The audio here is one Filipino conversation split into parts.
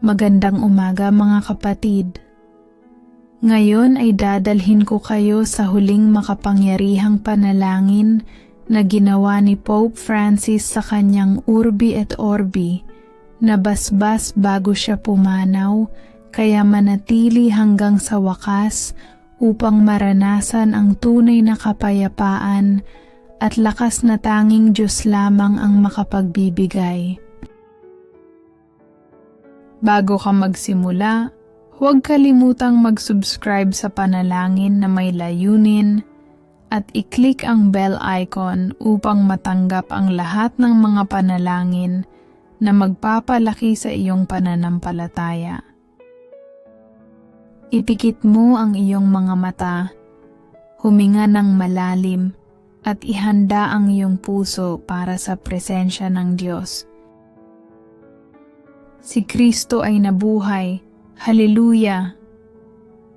Magandang umaga mga kapatid. Ngayon ay dadalhin ko kayo sa huling makapangyarihang panalangin na ginawa ni Pope Francis sa kanyang Urbi et Orbi na basbas bago siya pumanaw kaya manatili hanggang sa wakas upang maranasan ang tunay na kapayapaan at lakas na tanging Diyos lamang ang makapagbibigay. Bago ka magsimula, huwag kalimutang mag-subscribe sa panalangin na may layunin at i-click ang bell icon upang matanggap ang lahat ng mga panalangin na magpapalaki sa iyong pananampalataya. Ipikit mo ang iyong mga mata, huminga ng malalim, at ihanda ang iyong puso para sa presensya ng Diyos. Si Kristo ay nabuhay. Haleluya!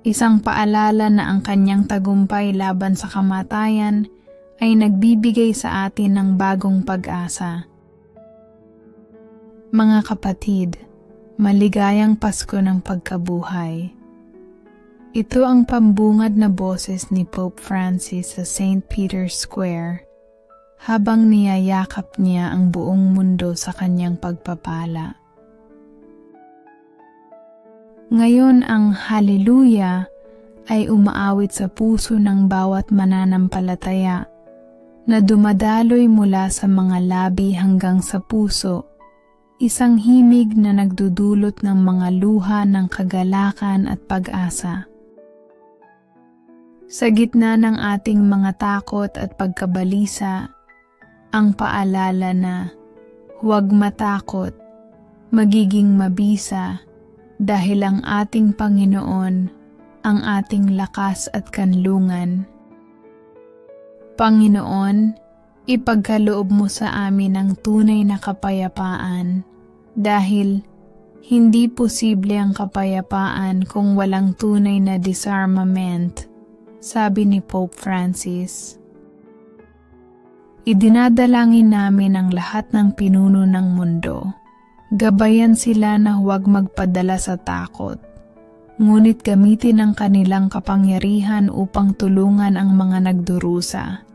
Isang paalala na ang kanyang tagumpay laban sa kamatayan ay nagbibigay sa atin ng bagong pag-asa. Mga kapatid, maligayang Pasko ng pagkabuhay. Ito ang pambungad na boses ni Pope Francis sa St. Peter's Square habang niyayakap niya ang buong mundo sa kanyang pagpapala. Ngayon ang Hallelujah ay umaawit sa puso ng bawat mananampalataya na dumadaloy mula sa mga labi hanggang sa puso, isang himig na nagdudulot ng mga luha ng kagalakan at pag-asa. Sa gitna ng ating mga takot at pagkabalisa, ang paalala na huwag matakot, magiging mabisa, dahil ang ating Panginoon ang ating lakas at kanlungan. Panginoon, ipagkaloob mo sa amin ang tunay na kapayapaan dahil hindi posible ang kapayapaan kung walang tunay na disarmament, sabi ni Pope Francis. Idinadalangin namin ang lahat ng pinuno ng mundo Gabayan sila na huwag magpadala sa takot. Ngunit gamitin ang kanilang kapangyarihan upang tulungan ang mga nagdurusa.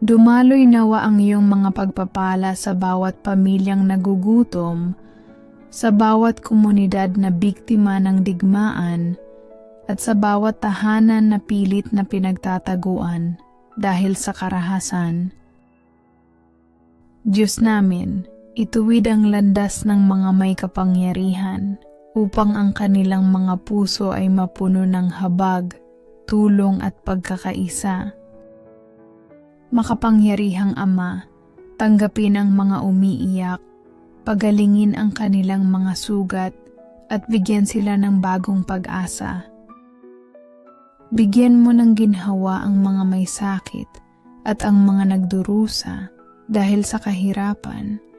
Dumaloy nawa ang iyong mga pagpapala sa bawat pamilyang nagugutom, sa bawat komunidad na biktima ng digmaan, at sa bawat tahanan na pilit na pinagtataguan dahil sa karahasan. Diyos namin, Ituwid ang landas ng mga may kapangyarihan upang ang kanilang mga puso ay mapuno ng habag, tulong at pagkakaisa. Makapangyarihang Ama, tanggapin ang mga umiiyak, pagalingin ang kanilang mga sugat at bigyan sila ng bagong pag-asa. Bigyan mo ng ginhawa ang mga may sakit at ang mga nagdurusa dahil sa kahirapan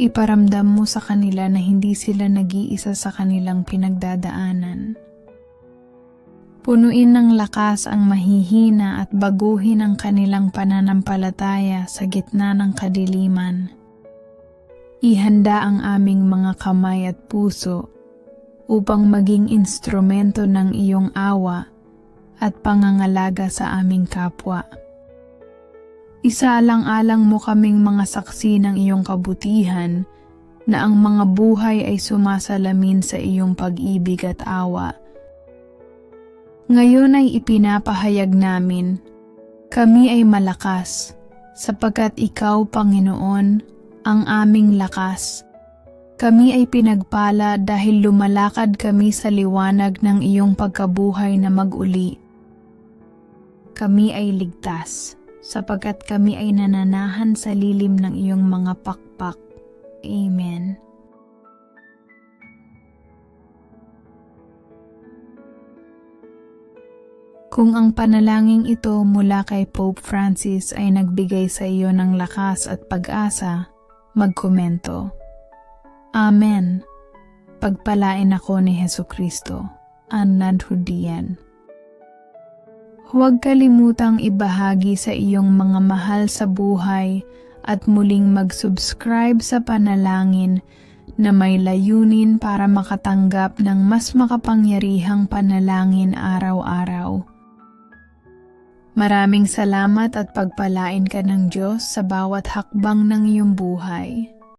Iparamdam mo sa kanila na hindi sila nag-iisa sa kanilang pinagdadaanan. Punuin ng lakas ang mahihina at baguhin ang kanilang pananampalataya sa gitna ng kadiliman. Ihanda ang aming mga kamay at puso upang maging instrumento ng iyong awa at pangangalaga sa aming kapwa. Isaalang-alang mo kaming mga saksi ng iyong kabutihan na ang mga buhay ay sumasalamin sa iyong pag-ibig at awa. Ngayon ay ipinapahayag namin, kami ay malakas, sapagkat ikaw, Panginoon, ang aming lakas. Kami ay pinagpala dahil lumalakad kami sa liwanag ng iyong pagkabuhay na maguli. Kami ay ligtas sapagkat kami ay nananahan sa lilim ng iyong mga pakpak. Amen. Kung ang panalangin ito mula kay Pope Francis ay nagbigay sa iyo ng lakas at pag-asa, magkomento. Amen. Pagpalain ako ni Heso Kristo. Annad Hudian. Huwag kalimutang ibahagi sa iyong mga mahal sa buhay at muling mag-subscribe sa panalangin na may layunin para makatanggap ng mas makapangyarihang panalangin araw-araw. Maraming salamat at pagpalain ka ng Diyos sa bawat hakbang ng iyong buhay.